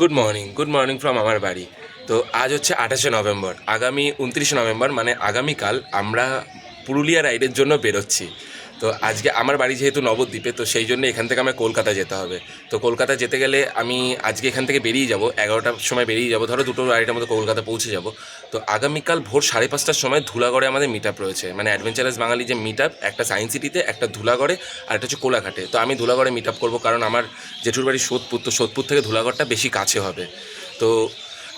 Good morning good morning from আমার বাড়ি। তো আজ হচ্ছে আঠাশে নভেম্বর। আগামী উনত্রিশে নভেম্বর মানে আগামীকাল আমরা পুরুলিয়া রাইডের জন্য বেরোচ্ছি। তো আজকে আমার বাড়ি যেহেতু নবদ্বীপে, তো সেই জন্য এখান থেকে আমার কলকাতা যেতে হবে। তো কলকাতা যেতে গেলে আমি আজকে এখান থেকে বেরিয়ে যাব, এগারোটার সময় বেরিয়ে যাব, ধরো দুটো আড়াইটার মতো কলকাতা পৌঁছে যাব। তো আগামীকাল ভোর সাড়ে পাঁচটার সময় ধুলাগড়ে আমাদের মিট আপ রয়েছে। মানে অ্যাডভেঞ্চারাস বাঙালি যে মিট আপ একটা সায়েন্স সিটিতে একটা ধুলাগড়ে আর একটা হচ্ছে কোলাঘাটে। তো আমি ধুলাগড়ে মিট আপ করব কারণ আমার জেঠুর বাড়ি সোদপুর, তো সোদপুর থেকে ধুলাগড়টা বেশি কাছে হবে। তো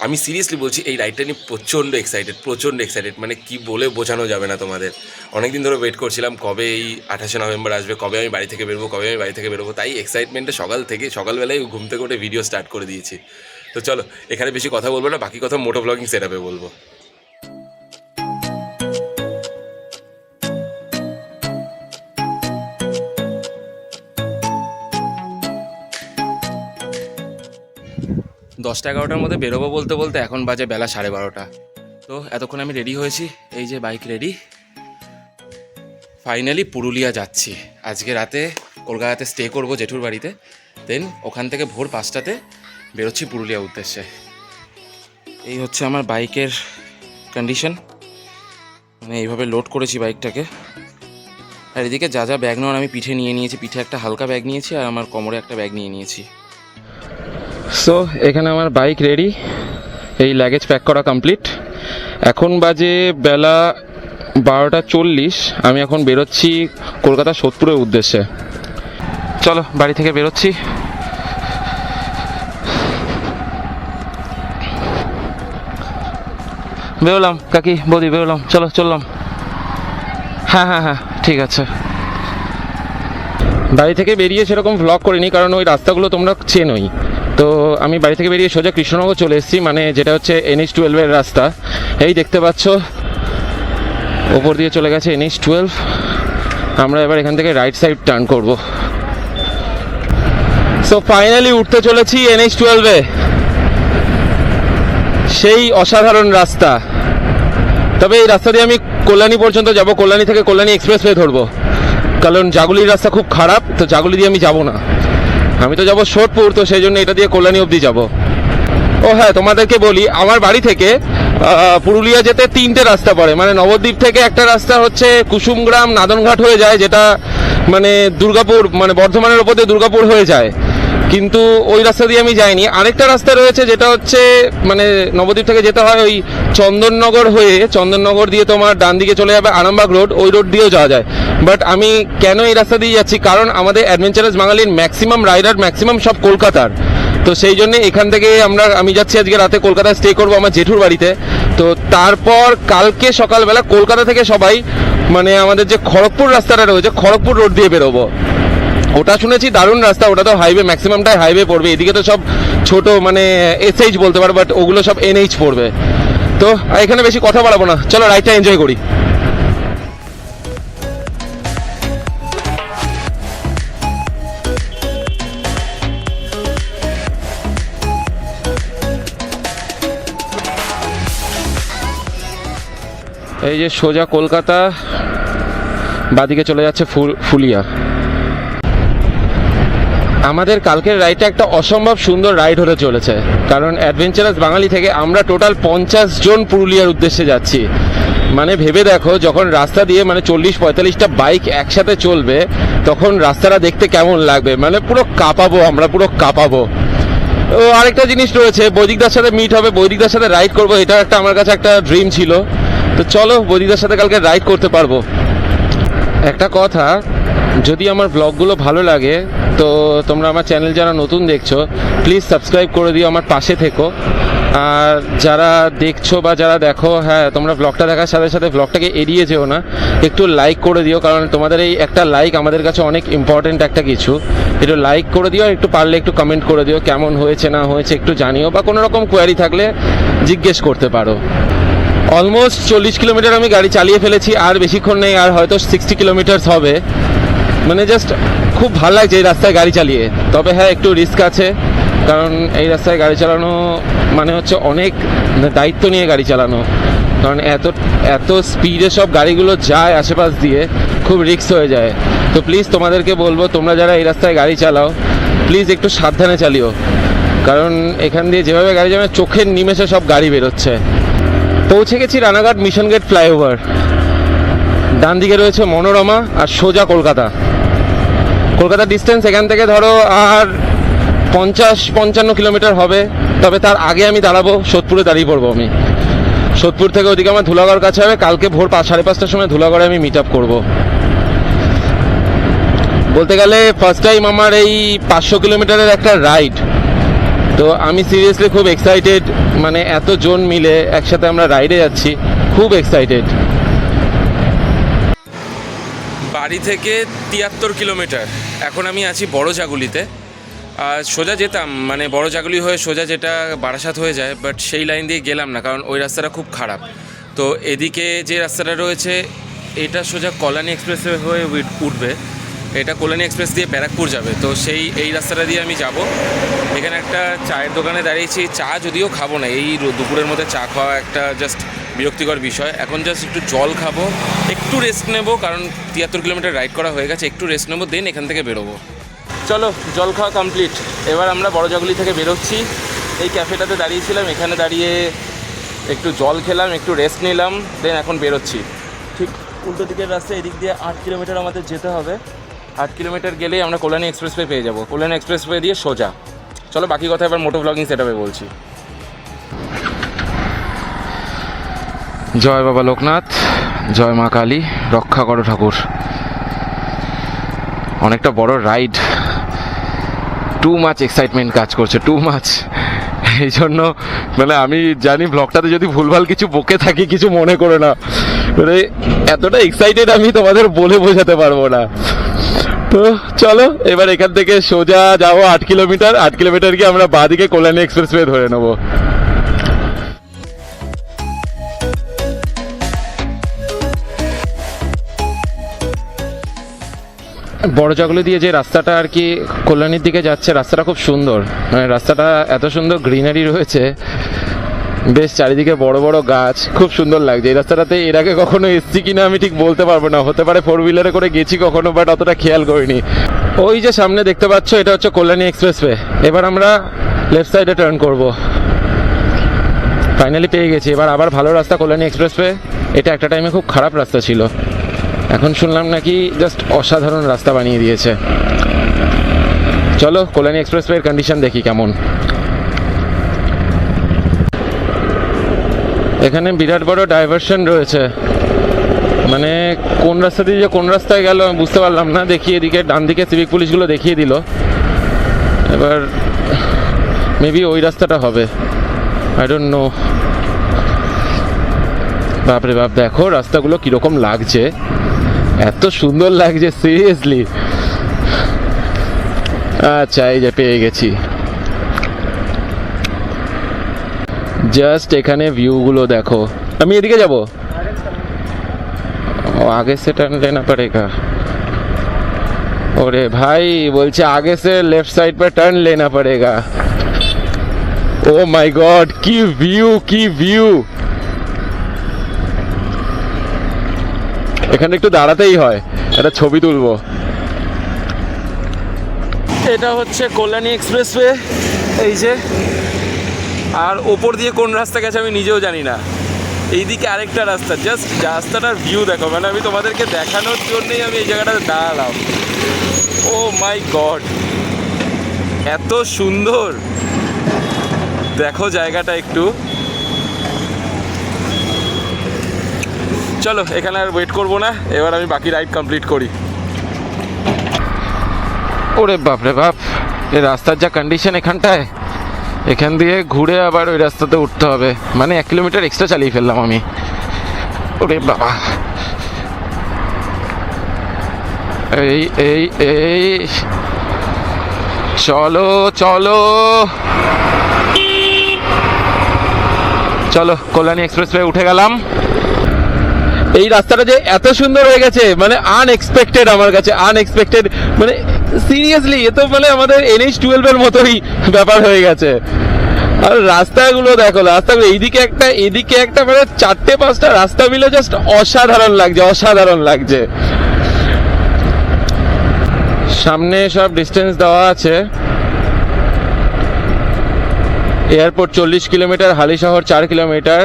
আমি সিরিয়াসলি বলছি, এই রাইডটা নিয়ে প্রচণ্ড এক্সাইটেড প্রচণ্ড এক্সাইটেড মানে কি বলে বোঝানো যাবে না তোমাদের। অনেক দিন ধরে ওয়েট করছিলাম কবে এই আঠাশে নভেম্বর আসবে, কবে আমি বাড়ি থেকে বেরোবো, কবে আমি বাড়ি থেকে বেরোবো। তাই এক্সাইটমেন্টে সকাল থেকে, সকালবেলায় ঘুম থেকে উঠে ভিডিও স্টার্ট করে দিয়েছি। তো চলো, এখানে বেশি কথা বলব না, বাকি কথা মোটো ব্লগিং সেট বলব। দশটা এগারোটার মধ্যে বেরোবো বলতে বলতে এখন বাজে বেলা সাড়ে বারোটা। তো এতক্ষণ আমি রেডি হয়েছি, এই যে বাইক রেডি। ফাইনালি পুরুলিয়া যাচ্ছি। আজকে রাতে কলকাতাতে স্টে করব জেঠুর বাড়িতে। দেন ওখান থেকে ভোর পাঁচটাতে বেরোচ্ছি পুরুলিয়া উদ্দেশ্যে। এই হচ্ছে আমার বাইকের কন্ডিশন মানে এইভাবে লোড করেছি বাইকটাকে। আর এদিকে যা যা ব্যাগ নেওয়ার আমি পিঠে নিয়ে নিয়েছি। পিঠে একটা হালকা ব্যাগ নিয়েছি আর আমার কোমরে একটা ব্যাগ নিয়ে নিয়েছি। সো এখানে আমার বাইক রেডি এই লাগেজ প্যাক করা কমপ্লিট এখন বাজে বেলা বারোটা চল্লিশ। আমি এখন বেরোচ্ছি কলকাতা সোদপুরের উদ্দেশ্যে। চলো, বাড়ি থেকে বেরোচ্ছি। বেরোলাম, কাকি, বৌদি, বেরোলাম। চলো, চললাম। হ্যাঁ হ্যাঁ হ্যাঁ ঠিক আছে। বাড়ি থেকে বেরিয়ে সেরকম ভ্লগ করিনি, কারণ ওই রাস্তাগুলো তোমরা চেনোই। তো আমি বাড়ি থেকে বেরিয়ে সোজা কৃষ্ণনগর চলে এসেছি মানে যেটা হচ্ছে এনএইচ টুয়েলভের রাস্তা। এই দেখতে পাচ্ছ, ওপর দিয়ে চলে গেছে এনএইচ টুয়েলভ আমরা এবার এখান থেকে রাইট সাইড টার্ন করব। সো ফাইনালি উঠতে চলেছি এনএইচ টুয়েলভে সেই অসাধারণ রাস্তা। তবে এই রাস্তা দিয়ে আমি কল্যাণী পর্যন্ত যাব, কল্যাণী থেকে কল্যাণী এক্সপ্রেসওয়ে ধরবো। কারণ জাগুলির রাস্তা খুব খারাপ, তো জাগুলি দিয়ে আমি যাব না। আমি তো যাব শোটপুর তো সেই জন্য এটা দিয়ে কল্যাণী অবধি যাব। ও হ্যাঁ তোমাদেরকে বলি, আমার বাড়ি থেকে পুরুলিয়া যেতে তিনটে রাস্তা পড়ে। মানে নবদ্বীপ থেকে একটা রাস্তা হচ্ছে কুসুমগ্রাম, নাদনঘাট হয়ে যায়, যেটা মানে দুর্গাপুর মানে বর্ধমানের ওপর দিয়ে দুর্গাপুর হয়ে যায়। কিন্তু ওই রাস্তা দিয়ে আমি যাইনি। আরেকটা রাস্তা রয়েছে যেটা হচ্ছে মানে নবদ্বীপ থেকে যেতে হয় ওই চন্দননগর হয়ে। চন্দননগর দিয়ে তোমার ডান দিকে চলে যাবে আরামবাগ রোড, ওই রোড দিয়েও যাওয়া যায়। বাট আমি কেন এই রাস্তা দিয়ে যাচ্ছি? কারণ আমাদের অ্যাডভেঞ্চারাস বাঙালির ম্যাক্সিমাম রাইডার, ম্যাক্সিমাম সব কলকাতার। তো সেই জন্য এখান থেকে আমরা, আমি যাচ্ছি আজকে রাতে কলকাতায়, স্টে করব আমার জেঠুর বাড়িতে। তো তারপর কালকে সকালবেলা কলকাতা থেকে সবাই মানে আমাদের যে খড়গপুর রাস্তাটা রয়েছে, খড়গপুর রোড দিয়ে বেরোবো। ওটা শুনেছি দারুণ রাস্তা, ওটা তো হাইওয়ে ম্যাক্সিমামটাই হাইওয়ে পড়বে। এদিকে তো সব ছোট মানে এসএইচ বলতে পারো বাট ওগুলো সব এনএইচ পড়বে। তো এখানে বেশি কথা বাড়াবো না। চলো রাইডটা এনজয় করি। এই যে সোজা কলকাতা, বাদিকে চলে যাচ্ছে ফুল ফুলিয়া। আমাদের কালকের রাইডটা একটা অসম্ভব সুন্দর রাইড হতে চলেছে। কারণ অ্যাডভেঞ্চারাস বাঙালি থেকে আমরা টোটাল পঞ্চাশ জন পুরুলিয়ার উদ্দেশ্যে যাচ্ছি। মানে ভেবে দেখো, যখন রাস্তা দিয়ে মানে চল্লিশ পঁয়তাল্লিশটা বাইক একসাথে চলবে, তখন রাস্তাটা দেখতে কেমন লাগবে? মানে পুরো কাঁপাবো আমরা, পুরো কাঁপাবো। ও, আরেকটা জিনিস রয়েছে, বৈদিকদার সাথে মিট হবে, বৈদিকদার সাথে রাইড করব, এটা একটা আমার কাছে একটা ড্রিম ছিল। তো চলো, বৈদিকদার সাথে কালকে রাইড করতে পারব। একটা কথা, যদি আমার ব্লগগুলো ভালো লাগে তো তোমরা আমার চ্যানেল যারা নতুন দেখছ প্লিজ সাবস্ক্রাইব করে দিও আমার পাশে থেকো। আর যারা দেখছ বা যারা দেখো হ্যাঁ তোমরা ব্লগটা দেখার সাথে সাথে ব্লগটাকে এড়িয়ে যেও না। একটু লাইক করে দিও, কারণ তোমাদের এই একটা লাইক আমাদের কাছে অনেক ইম্পর্টেন্ট একটা কিছু। একটু লাইক করে দিও একটু পারলে একটু কমেন্ট করে দিও, কেমন হয়েছে, না হয়েছে একটু জানিও বা কোনো রকম কোয়ারি থাকলে জিজ্ঞেস করতে পারো। অলমোস্ট চল্লিশ কিলোমিটার আমি গাড়ি চালিয়ে ফেলেছি, আর বেশিক্ষণ নেই, আর হয়তো সিক্সটি কিলোমিটার্স হবে। মানে জাস্ট খুব ভালো লাগছে এই রাস্তায় গাড়ি চালিয়ে। তবে হ্যাঁ একটু রিস্ক আছে, কারণ এই রাস্তায় গাড়ি চালানো মানে হচ্ছে অনেক দায়িত্ব নিয়ে গাড়ি চালানো। কারণ এত এত স্পিডে সব গাড়িগুলো যায় আশেপাশ দিয়ে, খুব রিস্ক হয়ে যায়। তো প্লিজ তোমাদেরকে বলব, তোমরা যারা এই রাস্তায় গাড়ি চালাও প্লিজ একটু সাবধানে চালিও। কারণ এখান দিয়ে যেভাবে গাড়ি যাবে চোখের নিমেষে সব গাড়ি বেরোচ্ছে। পৌঁছে গেছি রানাঘাট মিশন গেট ফ্লাইওভার। ডান দিকে রয়েছে মনোরমা আর সোজা কলকাতা। কলকাতার ডিস্টেন্স এখান থেকে ধরো আর পঞ্চাশ, পঞ্চান্ন কিলোমিটার হবে। তবে তার আগে আমি দাঁড়াবো, সোদপুরে দাঁড়িয়ে পড়ব আমি। সোদপুর থেকে ওদিকে আমার ধুলাগড় কাছে হবে। কালকে ভোর পাঁচ, সাড়ে পাঁচটার সময় ধুলাগড়ে আমি মিট আপ করব। বলতে গেলে ফার্স্ট টাইম আমার এই পাঁচশো কিলোমিটারের একটা রাইড তো আমি সিরিয়াসলি খুব এক্সাইটেড মানে এত জন মিলে একসাথে আমরা রাইডে যাচ্ছি। খুব এক্সাইটেড বাড়ি থেকে তিয়াত্তর কিলোমিটার। এখন আমি আছি বড় জাগুলিতে। আর সোজা যেতাম মানে বড় জাগুলি হয়ে সোজা যেটা বারাসাত হয়ে যায় বাট সেই লাইন দিয়ে গেলাম না, কারণ ওই রাস্তাটা খুব খারাপ। তো এদিকে যে রাস্তাটা রয়েছে, এটা সোজা কল্যাণী এক্সপ্রেস হয়ে উঠবে। এটা কল্যাণী এক্সপ্রেস দিয়ে ব্যারাকপুর যাবে। তো সেই, এই রাস্তাটা দিয়ে আমি যাব। এখানে একটা চায়ের দোকানে দাঁড়িয়েছি। চা যদিও খাব না, এই দুপুরের মধ্যে চা খাওয়া একটা জাস্ট বিরক্তিকর বিষয়। এখন জাস্ট একটু জল খাব, একটু রেস্ট নেব, কারণ তিয়াত্তর কিলোমিটার রাইড করা হয়ে গেছে, একটু রেস্ট নেব দেন এখান থেকে বেরোবো। চলো, জল খাওয়া কমপ্লিট এবার আমরা বড় জাগুলি থেকে বেরোচ্ছি। এই ক্যাফেটাতে দাঁড়িয়েছিলাম, এখানে দাঁড়িয়ে একটু জল খেলাম, একটু রেস্ট নিলাম দেন এখন বেরোচ্ছি। ঠিক উল্টো দিকের রাস্তা এদিক দিয়ে আট কিলোমিটার আমাদের যেতে হবে। আট কিলোমিটার গেলেই আমরা কল্যাণী এক্সপ্রেসওয়ে পেয়ে যাব। কল্যাণী এক্সপ্রেসওয়ে দিয়ে সোজা। চলো, বাকি কথা এবার মোটো ব্লগিং সেটাপে বলছি। জয় বাবা লোকনাথ, জয় মা কালী, রক্ষা করো ঠাকুর। অনেকটা বড় রাইড। টু মাচ এক্সাইটমেন্ট কাজ করছে টু মাচ এই জন্য মানে আমি জানি ব্লগটাতে যদি ভুলভাল কিছু বকে থাকি, কিছু মনে করে না। মানে এতটা এক্সাইটেড আমি তোমাদের বলে বোঝাতে পারব না। তো চলো, এবার এখান থেকে সোজা যাব আট কিলোমিটার আট কিলোমিটার গিয়ে আমরা বাদিকে কল্যাণী এক্সপ্রেসওয়ে ধরে নেব। বড় জগলি দিয়ে যে রাস্তাটা আর কি কল্যাণীর দিকে যাচ্ছে, রাস্তাটা খুব সুন্দর। মানে রাস্তাটা এত সুন্দর গ্রিনারি রয়েছে। বেশ চারিদিকে বড় বড় গাছ, খুব সুন্দর লাগছে। এই রাস্তাটাতে এর আগে কখনো এসছি কিনা আমি ঠিক বলতে পারব না। হতে পারে ফোর হুইলারে করে গেছি কখনো বাট অতটা খেয়াল করিনি। ওই যে সামনে দেখতে পাচ্ছ, এটা হচ্ছে কল্যাণী এক্সপ্রেসওয়ে এবার আমরা লেফট সাইডে টার্ন করব। ফাইনালি পেয়ে গেছি। এবার আবার ভালো রাস্তা কল্যাণী এক্সপ্রেসওয়ে এটা একটা টাইমে খুব খারাপ রাস্তা ছিল। এখন শুনলাম নাকি জাস্ট অসাধারণ রাস্তা বানিয়ে দিয়েছে। চলো, কল্যাণী এক্সপ্রেসওয়ের কন্ডিশন দেখি কেমন। এখানে বিরাট বড় ডাইভারশন রয়েছে। মানে কোন রাস্তা দিয়ে যে কোন রাস্তায় গেল আমি বুঝতে পারলাম না। দেখি এদিকে, ডান দিকে সিভিক পুলিশগুলো দেখিয়ে দিল। এবার মেবি ওই রাস্তাটা হবে। আই ডোন্ট নো বাপরে বাপ, দেখো রাস্তাগুলো কীরকম লাগছে। এত সুন্দর লাগছে সিরিয়াসলি আচ্ছা এই যে পেয়ে গেছি। জাস্ট এখানে ভিউগুলো দেখো। আমি এদিকে যাব? ও, আগে সে টানলে না পারেগা ওরে ভাই, বলছে আগে সে লেফট সাইড পে টার্ন লেনা পড়েগা ও মাই গড কি ভিউ কি ভিউ এখানে একটু দাঁড়াতেই হয়। একটা ছবি তুলবো। এটা হচ্ছে কল্যাণী এক্সপ্রেসওয়ে। এই যে। আর ওপর দিয়ে কোন রাস্তা গেছে আমি নিজেও জানি না। এইদিকে আরেকটা রাস্তা। জাস্ট রাস্তাটার ভিউ দেখো। মানে আমি তোমাদেরকে দেখানোর জন্যই আমি এই জায়গাটাতে দাঁড়ালাম। Oh my God. এত সুন্দর। দেখো জায়গাটা একটু। চলো, এখানে আর ওয়েট করব না। এবার আমি বাকি রাইড কমপ্লিট করি। ওরে বাপ রে বাপ এই রাস্তার যা কন্ডিশন এখানটায়, এখান দিয়ে ঘুরে আবার ওই রাস্তাতে উঠতে হবে। মানে এক কিলোমিটার এক্সট্রা চালিয়ে ফেললাম আমি। ওরে বাবা। এই এই এই। চলো চলো। চলো, কল্যাণী এক্সপ্রেসওয়ে উঠে গেলাম। এই রাস্তাটা যে এত সুন্দর হয়ে গেছে মানে আনএক্সপেক্টেড আমার কাছে আনএক্সপেক্টেড মানে সিরিয়াসলি এ তো মানে আমাদের এনএইচ টুয়েলভের মতোই ব্যাপার হয়ে গেছে। আর রাস্তাগুলো দেখো, রাস্তাগুলো এইদিকে একটা এদিকে একটা মানে চারটে পাঁচটা রাস্তা মিলে জাস্ট অসাধারণ লাগছে অসাধারণ লাগছে। সামনে সব ডিস্টেন্স দেওয়া আছে। এয়ারপোর্ট চল্লিশ কিলোমিটার হালিশহর চার কিলোমিটার।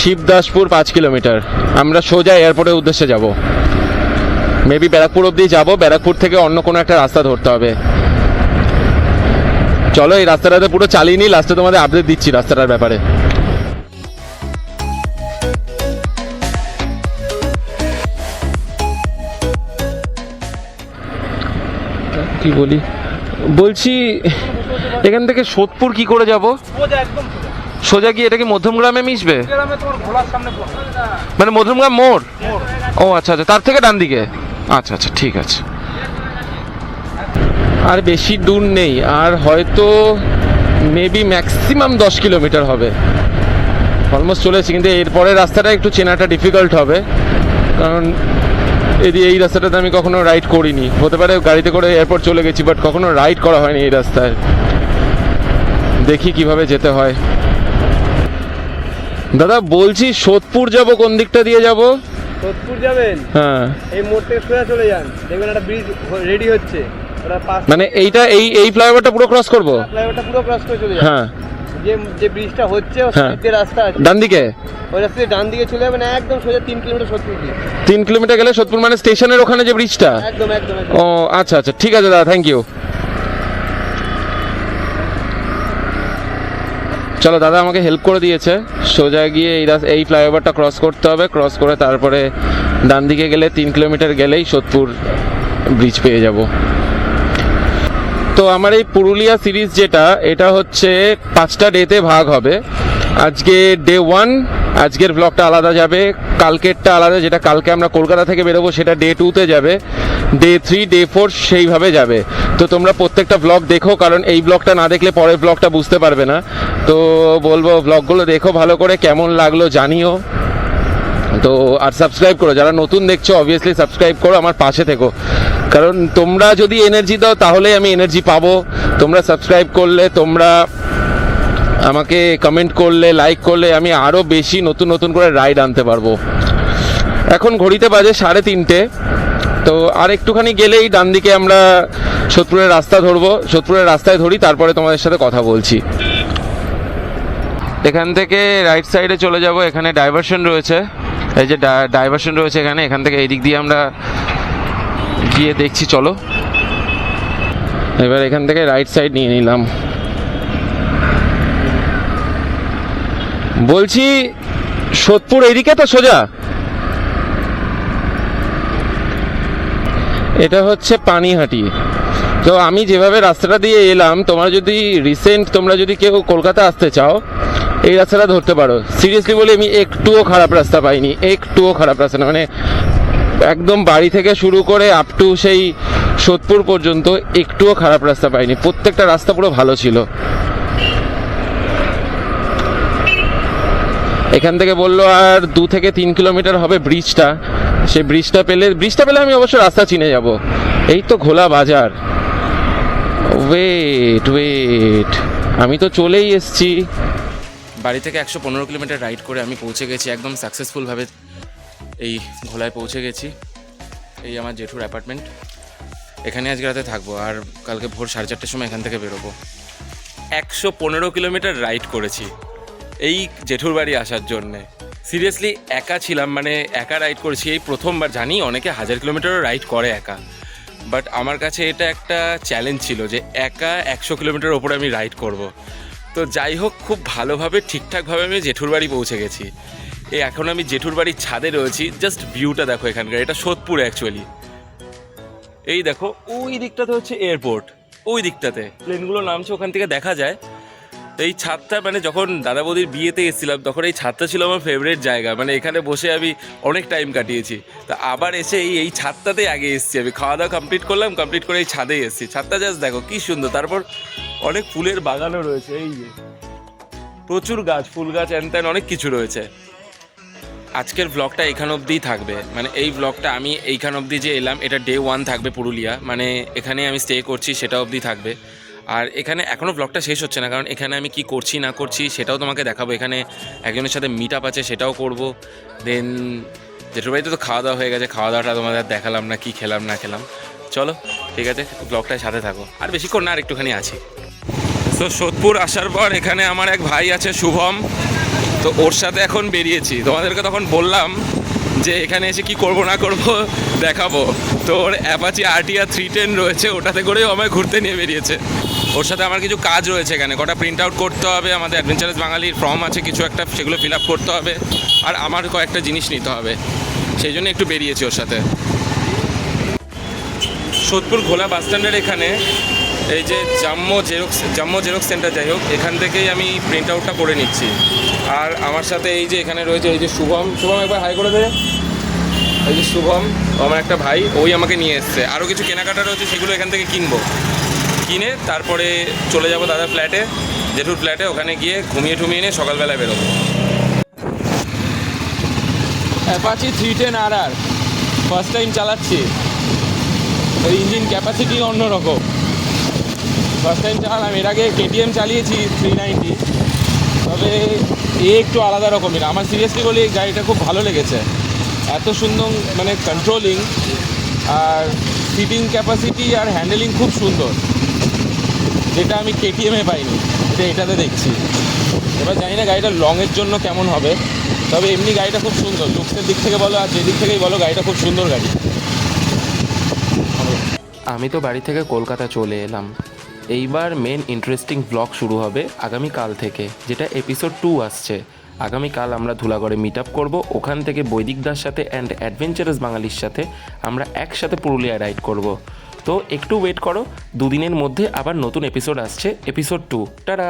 শিবদাসপুর পাঁচ কিলোমিটার। আমরা সোজা এয়ারপোর্টের উদ্দেশ্যে যাব। মেবি ব্যারাকপুর অবধি যাব, ব্যারাকপুর থেকে অন্য কোনো একটা রাস্তা ধরতে হবে। চলো, এই রাস্তাটাতে পুরো চালিয়ে নিই লাস্টে তোমাদের আপডেট দিচ্ছি রাস্তাটার ব্যাপারে। কি বলি? বলছি, এখান থেকে সোদপুর কি করে যাব? সোজা গিয়ে এটা কি মধ্যমগ্রামে মিশবে। মানে মধ্যমগ্রাম মোড়। ও আচ্ছা আচ্ছা তার থেকে ডান দিকে। আচ্ছা আচ্ছা ঠিক আছে। আর বেশি দূর নেই, আর হয়তো মেবি ম্যাক্সিমাম দশ কিলোমিটার হবে। অলমোস্ট চলেছি কিন্তু এরপরে রাস্তাটা একটু চেনাটা ডিফিকাল্ট হবে। কারণ এদি, এই রাস্তাটাতে আমি কখনো রাইড করিনি। হতে পারে গাড়িতে করে এয়ারপোর্ট চলে গেছি বাট কখনো রাইড করা হয়নি এই রাস্তায়। দেখি কীভাবে যেতে হয়। দাদা বলছি সোদপুর যাব কোন দিকটা দিয়ে যাব? সোদপুর যাবেন? হ্যাঁ। এই মোড় থেকে সোজা চলে যান। দেখবেন একটা ব্রিজ রেডি হচ্ছে। মানে এইটা এই এই ফ্লাইওভারটা পুরো ক্রস করব? ফ্লাইওভারটা পুরো ক্রস করে চলে যান। হ্যাঁ। যে যে ব্রিজটা হচ্ছে ওর হ্যাঁ। সাইডে রাস্তা আছে। ডান দিকে? ওই রাস্তা দিয়ে ডান দিকে চলে যাবেন একদম সোজা তিন কিলোমিটার সোদপুর ব্রিজ তিন কিলোমিটার গেলে সোদপুর মানে স্টেশনের ওখানে যে ব্রিজটা একদম একদম ও আচ্ছা আচ্ছা ঠিক আছে দাদা থ্যাংক ইউ চলো, দাদা আমাকে হেল্প করে দিয়েছে। সোজা গিয়ে এই এই ফ্লাইওভারটা ক্রস করতে হবে। ক্রস করে তারপরে ডান দিকে গেলে তিন কিলোমিটার গেলেই সোদপুর ব্রিজ পেয়ে যাব। তো আমার এই পুরুলিয়া সিরিজ যেটা, এটা হচ্ছে পাঁচটা ডেতে ভাগ হবে। আজকে ডে ওয়ান আজকের ব্লগটা আলাদা যাবে, কালকেরটা আলাদা, যেটা কালকে আমরা কলকাতা থেকে বেরোবো সেটা ডে টুতে যাবে। ডে থ্রি ডে ফোর সেইভাবে যাবে। তো তোমরা প্রত্যেকটা ব্লগ দেখো, কারণ এই ব্লগটা না দেখলে পরের ব্লগটা বুঝতে পারবে না। তো বলব ব্লগগুলো দেখো ভালো করে, কেমন লাগল জানিও। তো আর সাবস্ক্রাইব করো, যারা নতুন দেখছ অবভিয়াসলি সাবস্ক্রাইব করো, আমার পাশে থেকো। কারণ তোমরা যদি এনার্জি দাও তাহলে আমি এনার্জি পাবো। তোমরা সাবস্ক্রাইব করলে তোমরা আমাকে কমেন্ট করলে লাইক করলে আমি আরও বেশি নতুন নতুন করে রাইড আনতে পারব। এখন ঘড়িতে বাজে সাড়ে তিনটে। তো আর একটুখানি গেলেই ডান দিকে আমরা সোদপুরের রাস্তা ধরবো। সোদপুরের রাস্তায় ধরি, তারপরে তোমাদের সাথে কথা বলছি। এখান থেকে রাইট সাইডে চলে যাব। এখানে ডাইভারশন রয়েছে। এই যে ডাইভারশন রয়েছে এখানে। এখান থেকে এই দিক দিয়ে আমরা গিয়ে দেখছি। চলো। এবার এখান থেকে রাইট সাইড নিয়ে নিলাম। বলছি, সোদপুর এইদিকে তো সোজা। এটা হচ্ছে পানিহাটি। তো আমি যেভাবে রাস্তাটা দিয়ে এলাম, তোমরা যদি রিসেন্ট তোমরা যদি কেউ কলকাতা আসতে চাও, এই রাস্তাটা ধরতে পারো। সিরিয়াসলি বলে, আমি একটুও খারাপ রাস্তা পাইনি, একটুও খারাপ রাস্তা না মানে একদম বাড়ি থেকে শুরু করে আপ টু সেই সোদপুর পর্যন্ত একটুও খারাপ রাস্তা পাইনি। প্রত্যেকটা রাস্তা পুরো ভালো ছিল। এখান থেকে বলল আর দু থেকে তিন কিলোমিটার হবে ব্রিজটা। সেই ব্রিজটা পেলে ব্রিজটা পেলে আমি অবশ্য রাস্তা চিনে যাব। এই তো ঘোলা বাজার। Wait wait. আমি তো চলেই এসছি। বাড়ি থেকে একশো পনেরো কিলোমিটার রাইড করে আমি পৌঁছে গেছি একদম সাকসেসফুলভাবে এই ঘোলায় পৌঁছে গেছি। এই আমার জেঠুর অ্যাপার্টমেন্ট। এখানে আজকে রাতে থাকব আর কালকে ভোর সাড়ে চারটের সময় এখান থেকে বেরোবো। একশো পনেরো কিলোমিটার রাইড করেছি। এই জেঠুর বাড়ি আসার জন্যে। সিরিয়াসলি একা ছিলাম মানে একা রাইড করেছি। এই প্রথমবার জানি, অনেকে হাজার কিলোমিটারও রাইড করে একা। বাট আমার কাছে এটা একটা চ্যালেঞ্জ ছিল যে, একা একশো কিলোমিটার ওপরে আমি রাইড করব। তো যাই হোক, খুব ভালোভাবে, ঠিকঠাকভাবে আমি জেঠুর বাড়ি পৌঁছে গেছি। এই এখন আমি জেঠুর বাড়ির ছাদে রয়েছি। জাস্ট ভিউটা দেখো এখানকার, এটা সোদপুর অ্যাকচুয়ালি এই দেখো, ওই দিকটাতে হচ্ছে এয়ারপোর্ট ওই দিকটাতে। প্লেনগুলো নামছে, ওখান থেকে দেখা যায়। তো এই ছাদটা মানে যখন দাদা বৌদির বিয়েতে এসেছিলাম, তখন এই ছাদটা ছিল আমার ফেভারিট জায়গা। মানে এখানে বসে আমি অনেক টাইম কাটিয়েছি। তা আবার এসে এই এই ছাদটাতেই আগে এসেছি আমি। খাওয়া দাওয়া কমপ্লিট করলাম কমপ্লিট করে এই ছাদেই এসেছি। ছাদটা জাস্ট দেখো কি সুন্দর। তারপর অনেক ফুলের বাগানও রয়েছে, এই যে। প্রচুর গাছ, ফুল গাছ এন তেন অনেক কিছু রয়েছে। আজকের ব্লগটা এখান অবধিই থাকবে। মানে এই ব্লগটা আমি এইখান অবধি যে এলাম, এটা ডে ওয়ান থাকবে পুরুলিয়া। মানে এখানে আমি স্টে করছি, সেটা অবধি থাকবে। আর এখানে এখনও ব্লগটা শেষ হচ্ছে না, কারণ এখানে আমি কি করছি, না করছি সেটাও তোমাকে দেখাবো। এখানে একজনের সাথে মিট আপ আছে, সেটাও করব। দেন জেঠুর বাড়িতে তো খাওয়া দাওয়া হয়ে গেছে, খাওয়া দাওয়াটা তোমাদের দেখালাম না, কি খেলাম, না খেলাম। চলো, ঠিক আছে ব্লগটার সাথে থাকো। আর বেশিক্ষণ না, আর একটুখানি আছি। তো সোদপুর আসার পর এখানে আমার এক ভাই আছে, শুভম। তো ওর সাথে এখন বেরিয়েছি। তোমাদেরকে তখন বললাম যে এখানে এসে কি করব, না করব, দেখাবো। তো ওর অ্যাপাচি আরটিআর থ্রি টেন রয়েছে, ওটাতে করেও আমায় ঘুরতে নিয়ে বেরিয়েছে। ওর সাথে আমার কিছু কাজ রয়েছে এখানে। কটা প্রিন্ট আউট করতে হবে, আমাদের অ্যাডভেঞ্চারাস বাঙালির ফর্ম আছে, কিছু একটা সেগুলো ফিল আপ করতে হবে, আর আমার কয়েকটা জিনিস নিতে হবে। সেই জন্য একটু বেরিয়েছি ওর সাথে। সোদপুর ঘোলা বাস স্ট্যান্ডের এখানে, এই যে Jammo xerox Jammo xerox centre যাই হোক, এখান থেকেই আমি প্রিন্ট আউটটা করে নিচ্ছি। আর আমার সাথে এই যে এখানে রয়েছে, এই যে শুভম শুভম একবার হাই করে দে। এই যে শুভম আমার একটা ভাই, ওই আমাকে নিয়ে এসছে। আরও কিছু কেনাকাটা রয়েছে, সেগুলো এখান থেকে কিনবো। কিনে তারপরে চলে যাব দাদার ফ্ল্যাটে, জেঠুর ফ্ল্যাটে, ওখানে গিয়ে ঘুমিয়ে ঠুমিয়ে নিয়ে সকালবেলায় বেরোবো। Apache three ten R R first time চালাচ্ছি। ওই ইঞ্জিন ক্যাপাসিটি অন্যরকম। ফার্স্ট টাইম চালালাম, এর আগে কেটিএম চালিয়েছি থ্রি নাইনটি তবে এ একটু আলাদা রকমের। আমার সিরিয়াসলি বলি গাড়িটা খুব ভালো লেগেছে। এত সুন্দর মানে কন্ট্রোলিং আর সিটিং ক্যাপাসিটি আর হ্যান্ডেলিং খুব সুন্দর। যেটা আমি কেটিএমে পাইনি, এটা এটাতে দেখছি। এবার জানি না গাড়িটা লংয়ের জন্য কেমন হবে, তবে এমনি গাড়িটা খুব সুন্দর। লুকসের দিক থেকে বলো আর যেদিক থেকেই বলো, গাড়িটা খুব সুন্দর গাড়ি। আমি তো বাড়ি থেকে কলকাতা চলে এলাম। এইবার মেন ইন্টারেস্টিং ব্লগ শুরু হবে আগামীকাল থেকে, যেটা এপিসোড টু আসছে। আগামীকাল আমরা ধুলাগড়ে মিট আপ করব, ওখান থেকে বৈদিক দার সাথে অ্যান্ড অ্যাডভেঞ্চারাস বাঙালির সাথে আমরা একসাথে পুরুলিয়া রাইড করব। তো একটু ওয়েট করো দুদিনের মধ্যে আবার নতুন এপিসোড আসছে এপিসোড টু টাটা!